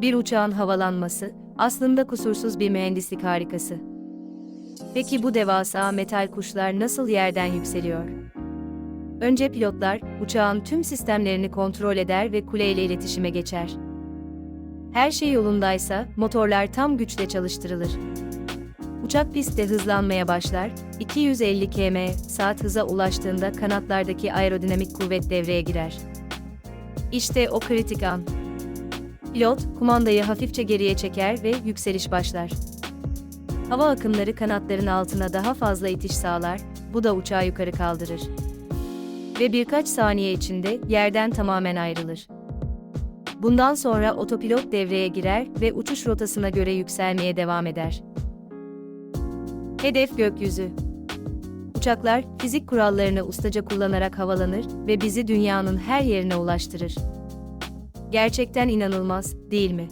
Bir uçağın havalanması aslında kusursuz bir mühendislik harikası. Peki bu devasa metal kuşlar nasıl yerden yükseliyor? Önce pilotlar uçağın tüm sistemlerini kontrol eder ve kuleyle iletişime geçer. Her şey yolundaysa motorlar tam güçle çalıştırılır. Uçak pistte hızlanmaya başlar, 250 km saat hıza ulaştığında kanatlardaki aerodinamik kuvvet devreye girer. İşte o kritik an. Pilot, kumandayı hafifçe geriye çeker ve yükseliş başlar. Hava akımları kanatların altına daha fazla itiş sağlar, bu da uçağı yukarı kaldırır. Ve birkaç saniye içinde yerden tamamen ayrılır. Bundan sonra otopilot devreye girer ve uçuş rotasına göre yükselmeye devam eder. Hedef gökyüzü. Uçaklar fizik kurallarını ustaca kullanarak havalanır ve bizi dünyanın her yerine ulaştırır. Gerçekten inanılmaz, değil mi?